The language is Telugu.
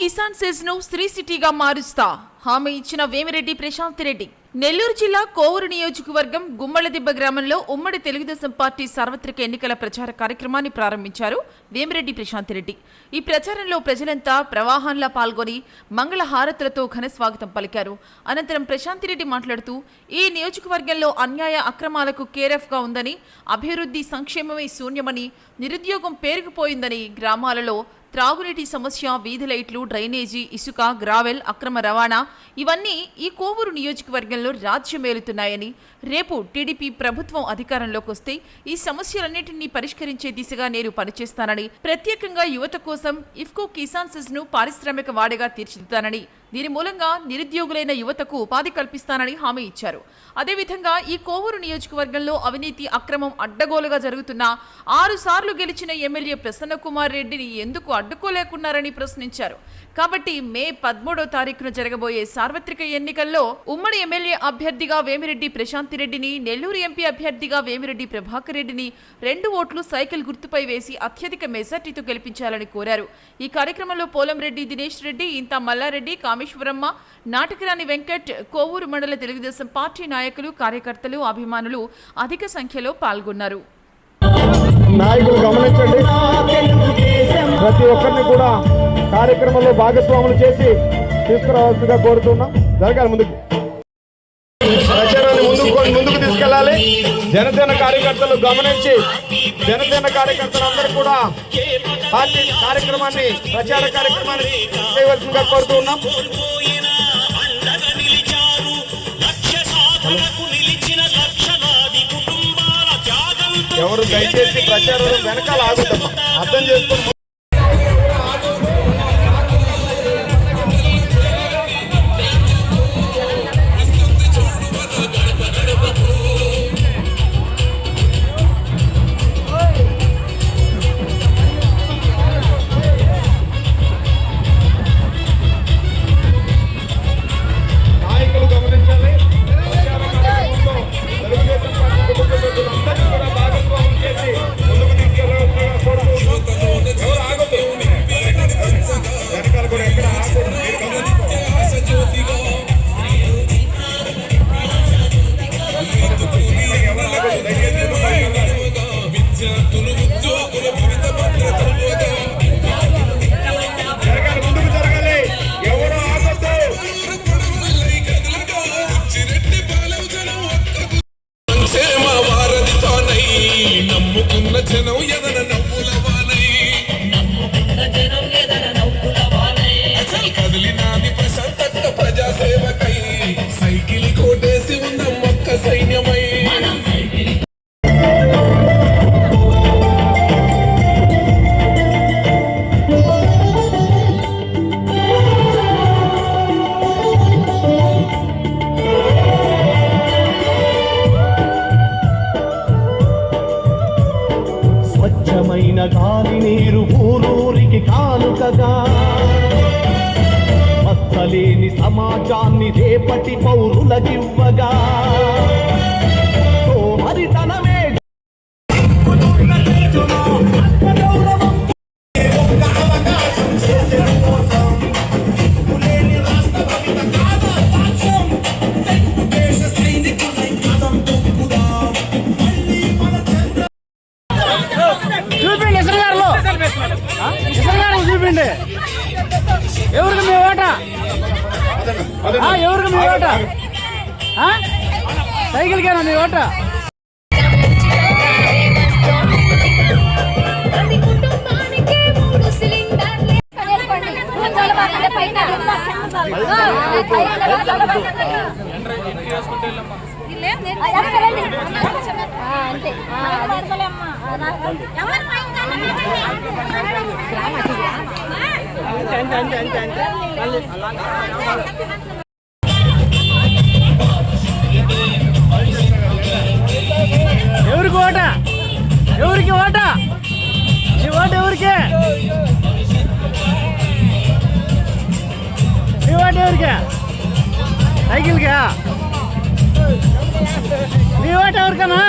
కిసాన్ సెజ్ను శ్రీ సిటీగా మారుస్తా. హామీ ఇచ్చిన వేమిరెడ్డి ప్రశాంత్ రెడ్డి. నెల్లూరు జిల్లా కోవూరు నియోజకవర్గం గుమ్మలదిబ్బ గ్రామంలో ఉమ్మడి తెలుగుదేశం పార్టీ సార్వత్రిక ఎన్నికల ప్రచార కార్యక్రమాన్ని ప్రారంభించారు వేమిరెడ్డి ప్రశాంత్ రెడ్డి. ఈ ప్రచారంలో ప్రజలంతా ప్రవాహంలా పాల్గొని మంగళ హారతులతో ఘన స్వాగతం పలికారు. అనంతరం ప్రశాంత్ రెడ్డి మాట్లాడుతూ ఈ నియోజకవర్గంలో అన్యాయ అక్రమాలకు కేరఫ్గా ఉందని అభివృద్ధి సంక్షేమమే శూన్యమని నిరుద్యోగం పేరుకుపోయిందని గ్రామాలలో త్రాగునీటి సమస్య వీధి లైట్లు డ్రైనేజీ ఇసుక గ్రావెల్ అక్రమ రవాణా ఇవన్నీ ఈ కోవూరు నియోజకవర్గంలో రాజ్యమేలుతున్నాయని రేపు టీడీపీ ప్రభుత్వం అధికారంలోకి వస్తే ఈ సమస్యలన్నింటినీ పరిష్కరించే దిశగా నేను పనిచేస్తానని ప్రత్యేకంగా యువత కోసం ఇఫ్కో కిసాన్ సెజ్ను పారిశ్రామిక వాడిగా తీర్చిదిద్దానని దీని మూలంగా నిరుద్యోగులైన యువతకు ఉపాధి కల్పిస్తానని హామీ ఇచ్చారు. అదేవిధంగా ఈ కోవూరు నియోజకవర్గంలో అవినీతి అక్రమం అడ్డగోలుగా జరుగుతున్న ఆరు సార్లు గెలిచిన ఎమ్మెల్యే ప్రసన్న కుమార్ రెడ్డిని ఎందుకు అడ్డుకోలేకున్నారని ప్రశ్నించారు. కాబట్టి మే పదమూడో తారీఖున జరగబోయే సార్వత్రిక ఎన్నికల్లో ఉమ్మడి ఎమ్మెల్యే అభ్యర్థిగా వేమిరెడ్డి ప్రశాంతిరెడ్డిని నెల్లూరు ఎంపీ అభ్యర్థిగా వేమిరెడ్డి ప్రభాకర్ రెడ్డిని రెండు ఓట్లు సైకిల్ గుర్తుపై వేసి అత్యధిక మెజార్టీతో గెలిపించాలని కోరారు. ఈ కార్యక్రమంలో పోలంరెడ్డి దినేష్ రెడ్డి ఇంత మల్లారెడ్డి కామేశ్వరమ్మ నాటకరాణి వెంకట్ కోవూరు మండల తెలుగుదేశం పార్టీ నాయకులు కార్యకర్తలు అభిమానులు అధిక సంఖ్యలో పాల్గొన్నారు. నాయకులు గమనించండి. ప్రతి ఒక్కరిని కూడా కార్యక్రమంలో భాగస్వాములు చేసి తీసుకురావాల్సిందిగా కోరుతున్నాం. జరగాలి ముందుకు. ప్రచారాన్ని ముందుకు ముందుకు తీసుకెళ్ళాలి. జనసేన కార్యకర్తలు గమనించి జనసేన కార్యకర్తలందరూ కూడా పార్టీ కార్యక్రమాన్ని ప్రచార కార్యక్రమాన్ని చేయవలసిందిగా కుటుంబాల త్యాగంతో ఎవరు దయచేసి ప్రచారం వెనకాల ఆగుతాం అర్థం చేసుకుని వెళ్ళాలి. జరగాలి ముందుకు జరగాలి నమ్ముకున్న జనం ఎదన స్వచ్ఛమైన గాలి నీరు ఊరూరికి కానుకగా. మత్తలేని సమాజాన్ని రేపటి పౌరులకివ్వగా. గారు చూపిండి? ఎవరికి మీ ఓట? ఎవరికి మీ ఓట? ఆ? సైకిల్కేనా మీ ఓట? అంతే. ఎవరికి ఓట? ఎవరికి ఓట? మీ ఓట ఎవరికి? మీ ఓట ఎవరికి? సైకిల్కా? మీ ఓట ఎవరికన్నా?